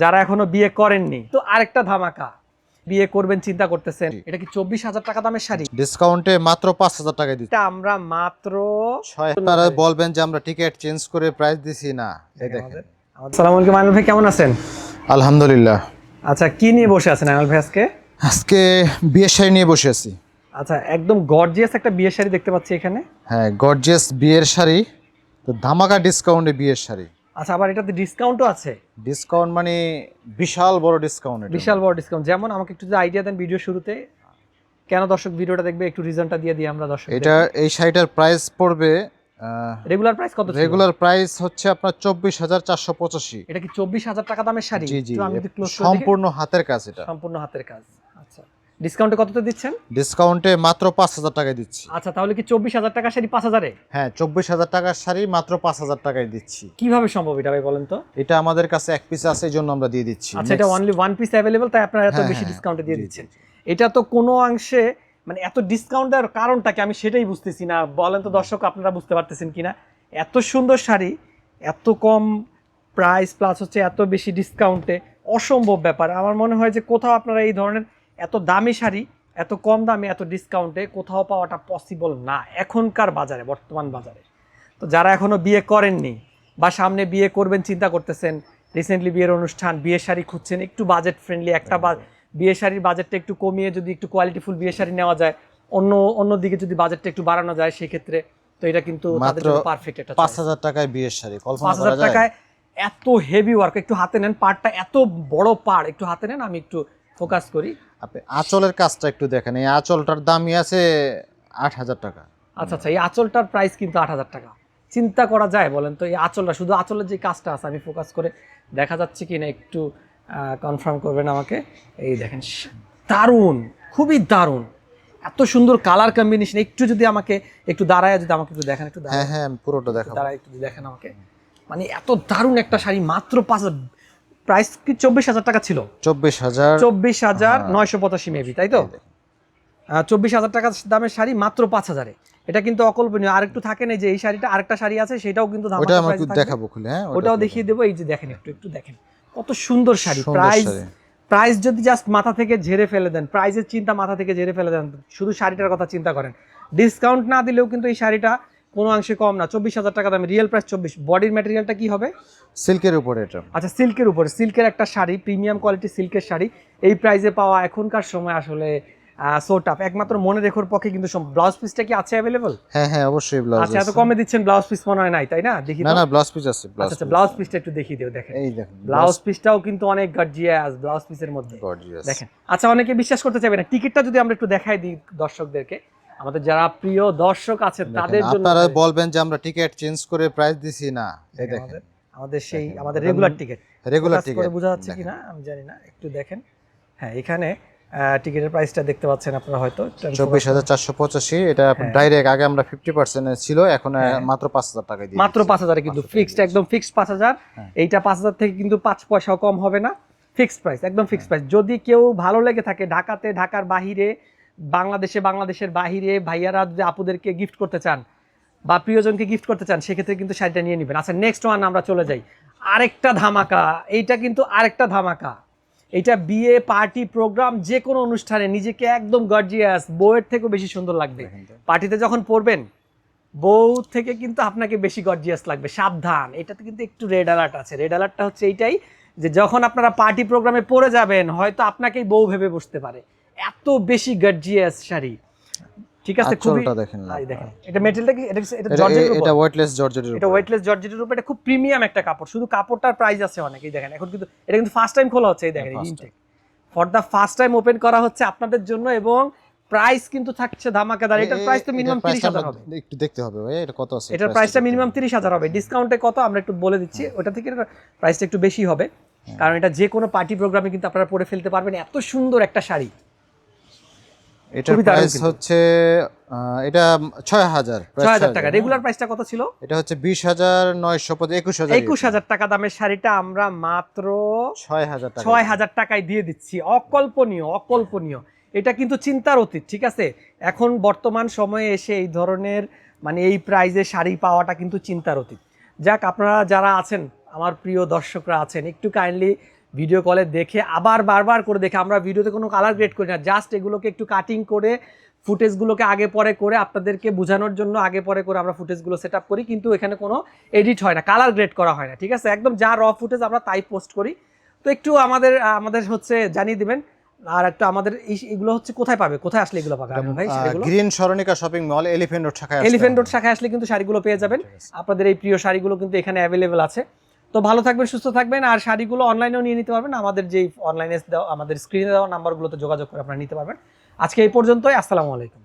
যারা এখনও বিয়ে করেননি। তো আরেকটা ধামাকা। বিয়ে করবেন চিন্তা করতেছেন এটা কি চব্বিশ হাজার টাকা দামের শাড়ি? ডিসকাউন্টে মাত্র পাঁচ হাজার টাকায় দিচ্ছি। আমরা মাত্র ছয় আপনারা বলবেন যে আমরা টিকিট চেঞ্জ করে প্রাইস দিছি না। এই দেখেন সালাম আলাইকুম আনিল ভাই কেমন আছেন? আলহামদুলিল্লাহ। আচ্ছা কি নিয়ে বসে আছেন আনিল ভাই আজকে? আজকে বিয়ের শাড়ি নিয়ে বসে আছি। আচ্ছা একদম গর্জিয়াস একটা বিয়ের শাড়ি দেখতে পাচ্ছি এখানে। হ্যাঁ গর্জিয়াস বিয়ের শাড়ি তো ধামাকা ডিসকাউন্টে বিয়ের শাড়ি। আচ্ছা আবার এটাতে ডিসকাউন্টও আছে। ডিসকাউন্ট মানে বিশাল বড় ডিসকাউন্ট বিশাল বড় ডিসকাউন্ট যেমন আমাকে একটু যদি আইডিয়া দেন ভিডিও শুরুতে কেন দর্শক ভিডিওটা দেখবে একটু রিজনটা দিয়ে দিই আমরা দর্শক এটা এই শাড়িটার প্রাইস পড়বে রেগুলার প্রাইস কত রেগুলার প্রাইস হচ্ছে আপনার চব্বিশ হাজার চারশো পঁচাশি। এটা কি চব্বিশ হাজার টাকা দামের শাড়ি? জি জি। সম্পূর্ণ হাতের কাজ এটা। সম্পূর্ণ হাতের কাজ। ডিসকাউন্টে কততে দিচ্ছেন? ডিসকাউন্টে মাত্র পাঁচ হাজার টাকায় দিচ্ছি। আচ্ছা তাহলে কি চব্বিশ হাজার টাকা শাড়ি পাঁচ হাজারে? হ্যাঁ চব্বিশ হাজার টাকার শাড়ি মাত্র পাঁচ হাজার টাকায় দিচ্ছি। কীভাবে সম্ভব এটা ভাই বলেন তো? এটা আমাদের কাছে এক পিস আছে এই জন্য আমরা দিয়ে দিচ্ছি। আচ্ছা এটা অনলি ওয়ান পিস অ্যাভেলেবল তাই আপনারা এত হ্যাঁ, বেশি হ্যাঁ, ডিসকাউন্টে দিয়ে দিচ্ছেন। এটা তো কোনো অংশে মানে এত ডিসকাউন্ট দেওয়ার কারণটা কি আমি সেটাই বুঝতেছি না। বলেন তো দর্শক আপনারা বুঝতে পারতেছেন কিনা? এত সুন্দর শাড়ি এত কম প্রাইস প্লাস হচ্ছে এত বেশি ডিসকাউন্টে অসম্ভব ব্যাপার। আমার মনে হয় যে কোথাও আপনারা এই ধরনের এত দামি শাড়ি এত কম দামে এত ডিসকাউন্টে কোথাও পাওয়াটা পসিবল না এখনকার বাজারে বর্তমান বাজারে। তো যারা এখনও বিয়ে করেননি বা সামনে বিয়ে করবেন চিন্তা করতেছেন রিসেন্টলি বিয়ের অনুষ্ঠান বিয়ে শাড়ি খুঁজছেন একটু বাজেট ফ্রেন্ডলি একটা বা বিয়ে শাড়ির বাজেটটা একটু কমিয়ে যদি একটু কোয়ালিটিফুল বিয়ে শাড়ি নেওয়া যায় অন্য অন্য দিকে যদি বাজেটটা একটু বাড়ানো যায় সেক্ষেত্রে তো এটা কিন্তু তাদের মাত্র জন্য পারফেক্ট একটা পাঁচ হাজার টাকায় বিয়ের শাড়ি পাঁচ হাজার টাকায় এত হেভি ওয়ার্ক একটু হাতে নেন পাড়টা এত বড় পাড় একটু হাতে নেন আমি একটু ফোকাস করি। আপনি আঁচলের কাজটা একটু দেখেন। এই আঁচলটার দামই আছে আট হাজার টাকা। আচ্ছা আচ্ছা এই আঁচলটার প্রাইস কিন্তু আট হাজার টাকা। চিন্তা করা যায় বলেন তো এই আঁচলটা শুধু আঁচলের যে কাজটা আছে আমি ফোকাস করে দেখা যাচ্ছে কি না একটু কনফার্ম করবেন আমাকে। এই দেখেন দারুণ খুবই দারুণ। এত সুন্দর কালার কম্বিনেশন একটু যদি আমাকে একটু দাঁড়ায় যদি আমাকে একটু দেখেন একটু হ্যাঁ হ্যাঁ পুরোটা দেখাবো। দাঁড়ায় একটু দেখেন আমাকে। মানে এত দারুণ একটা শাড়ি মাত্র পাঁচ হাজার প্রাইস কি চব্বিশ হাজার টাকা ছিল? চব্বিশ হাজার চব্বিশ হাজার নয়শো পঁচাশি মেবি তাই তো? চব্বিশ হাজার টাকা দামের শাড়ি মাত্র পাঁচ হাজারে। এটা কিন্তু অকল্পনীয়। আরেকটু থাকে না যে এই শাড়িটা আরেকটা শাড়ি আছে সেটাও কিন্তু ওটা একটু দেখাবো খুলে হ্যাঁ ওটাও দেখিয়ে দেবো এই যে দেখেন একটু একটু দেখেন। কত সুন্দর শাড়ি। প্রাইস প্রাইস যদি জাস্ট মাথা থেকে ঝেড়ে ফেলে দেন প্রাইসের চিন্তা মাথা থেকে ঝেড়ে ফেলে দেন শুধু শাড়িটার কথা চিন্তা করেন। ডিসকাউন্ট না দিলেও কিন্তু এই শাড়িটা কোনো অংশে কম না চব্বিশ হাজার টাকা দামে রিয়েল প্রাইস চব্বিশ। বডির ম্যাটেরিয়ালটা কি হবে? সিল্কের উপরে এটা। আচ্ছা সিল্কের উপরে। সিল্কের একটা শাড়ি প্রিমিয়াম কোয়ালিটি সিল্কের শাড়ি। এই প্রাইসে পাওয়া এখনকার সময় আসলে সো টাফ একমাত্র মনে রেখোর পক্ষে কিন্তু ব্লাউজ পিসটা কি আছে অ্যাভেলেবল হ্যাঁ হ্যাঁ অবশ্যই ব্লাউজ আচ্ছা এত কমে দিচ্ছেন ব্লাউজ পিস মনে হয় নাই তাই না? দেখি না না ব্লাউজ পিস আছে আচ্ছা আচ্ছা ব্লাউজ পিসটা একটু দেখিয়ে দিও দেখেন। এই দেখেন ব্লাউজ পিসটাও কিন্তু অনেক গর্জিয়াস ব্লাউজ পিসের মধ্যে। গর্জিয়াস দেখেন। আচ্ছা অনেকে বিশ্বাস করতে চাইবে না। টিকিটটা যদি আমরা একটু দেখাই দিই দর্শকদেরকে। আমাদের যারা প্রিয় দর্শক আছে তাদের জন্য আপনারা বলবেন যে আমরা টিকিট চেঞ্জ করে প্রাইস দিছি না। এই দেখেন আমাদের সেই আমাদের রেগুলার টিকিট রেগুলার করে টিকিট বোঝা যাচ্ছে কিনা আমি জানি না একটু দেখেন। হ্যাঁ এখানে টিকিটের প্রাইসটা দেখতে পাচ্ছেন আপনারা হয়তো। চব্বিশ হাজার চারশো পঁচাশি এটা হ্যাঁ। ডাইরেক্ট আগে আমরা ফিফটি পার্সেন্ট ছিল এখন মাত্র পাঁচ হাজার টাকা দিয়ে মাত্র পাঁচ হাজারে কিন্তু ফিক্সড একদম ফিক্সড পাঁচ হাজার। হ্যাঁ। এইটা পাঁচ হাজার থেকে কিন্তু পাঁচ পয়সাও কম হবে না। ফিক্সড প্রাইস একদম ফিক্সড প্রাইস যদি কেউ ভালো লেগে থাকে ঢাকাতে ঢাকার বাহিরে বাংলাদেশে বাংলাদেশের বাহিরে ভাইয়ারা যদি আপুদেরকে গিফট করতে চান বা প্রিয়জনকে গিফট করতে চান সেক্ষেত্রে কিন্তু শাড়িটা নিয়ে নেবেন। আচ্ছা নেক্সট ওয়ান আমরা চলে যাই। আরেকটা ধামাকা এইটা কিন্তু আরেকটা ধামাকা। এটা বিয়ে পার্টি প্রোগ্রাম যে কোনো অনুষ্ঠানে নিজেকে একদম গর্জিয়াস বউয়ের থেকেও বেশি সুন্দর লাগবে। পার্টিতে যখন পড়বেন বউ থেকে কিন্তু আপনাকে বেশি গর্জিয়াস লাগবে সাবধান। এটাতে কিন্তু একটু রেড অ্যালার্ট আছে। রেড অ্যালার্টটা হচ্ছে এইটাই যে যখন আপনারা পার্টি প্রোগ্রামে পড়ে যাবেন হয়তো আপনাকেই বউ ভেবে বসতে পারে। এত বেশি গর্জিয়াস শাড়ি। ঠিক আছে? খুবই দেখেন। দেখেন এটা মেটেরিয়ালটা কি? এটা এটা জর্জেটের উপর? এটা ওয়েটলেস জর্জেটের এটা ওয়েটলেস জর্জেটের উপর এটা খুব প্রিমিয়াম একটা কাপড়। শুধু কাপড়টার প্রাইস আছে অনেক এই দেখেন। এখন কিন্তু এটা কিন্তু ফার্স্ট টাইম খোলা হচ্ছে এই দেখেন intact for the first time open করা হচ্ছে আপনাদের জন্য এবং প্রাইস কিন্তু থাকছে ধামাকাদার। এটার প্রাইস তো মিনিমাম তিরিশ হাজার হবে। একটু দেখতে হবে ভাই এটা কত আছে? এটার প্রাইসটা মিনিমাম তিরিশ হাজার হবে। ডিসকাউন্টে কত? আমরা একটু বলে দিচ্ছি। ওটা থেকে প্রাইসটা একটু বেশি হবে। কারণ এটা যে কোনো পার্টি প্রোগ্রামে কিন্তু আপনারা পরে ফেলতে পারবেন। এত সুন্দর একটা শাড়ি। এটার প্রাইস হচ্ছে এটা ছয় হাজার প্রায় ছয় হাজার 6,000 টাকা। রেগুলার প্রাইসটা কত ছিল? এটা হচ্ছে বিশ হাজার নয়শো পঁচিশ একুশ হাজার একুশ হাজার টাকা দামের শাড়িটা আমরা মাত্র ছয় হাজার টাকা। ছয় হাজার টাকায় দিয়ে দিচ্ছি। অকল্পনীয় অকল্পনীয়। এটা কিন্তু চিন্তার অতীত ঠিক আছে? এখন বর্তমান সময়ে এসে এই ধরনের মানে এই প্রাইজে শাড়ি পাওয়াটা কিন্তু চিন্তার অতীত। যাক আপনারা যারা আছেন আমার প্রিয় দর্শকরা আছেন একটু কাইন্ডলি ভিডিও কলে দেখে আবার বারবার করে দেখে আমরা ভিডিওতে কোনো কালার গ্রেড করি না জাস্ট এগুলোকে একটু কাটিং করে ফুটেজগুলোকে আগে পরে করে আপনাদেরকে বোঝানোর জন্য আগে পরে করে আমরা ফুটেজগুলো সেট আপ করি কিন্তু এখানে কোনো এডিট হয় না কালার গ্রেড করা হয় না ঠিক আছে? একদম যা র ফুটেজ আমরা তাই পোস্ট করি। তো একটু আমাদের আমাদের হচ্ছে জানিয়ে দিবেন আর একটা আমাদের এগুলো হচ্ছে কোথায় পাবে? কোথায় আসলে এগুলো পাবে? ভাই green Saranika shopping mall elephant road শাখায় আসতে এলিফেন্ট রোড শাখায় আসলে কিন্তু শাড়িগুলো পেয়ে যাবেন। আপনাদের এই প্রিয় শাড়িগুলো কিন্তু এখানে অ্যাভেলেবেল আছে। তো ভালো থাকবেন, সুস্থ থাকবেন, আর শাড়িগুলো অনলাইনেও নিয়ে নিতে পারবেন। আমাদের যেই অনলাইনে আমাদের স্ক্রিনে দেওয়া নাম্বারগুলোতে যোগাযোগ করে আপনারা নিতে পারবেন। আজকে এই পর্যন্তই, আসসালামু আলাইকুম।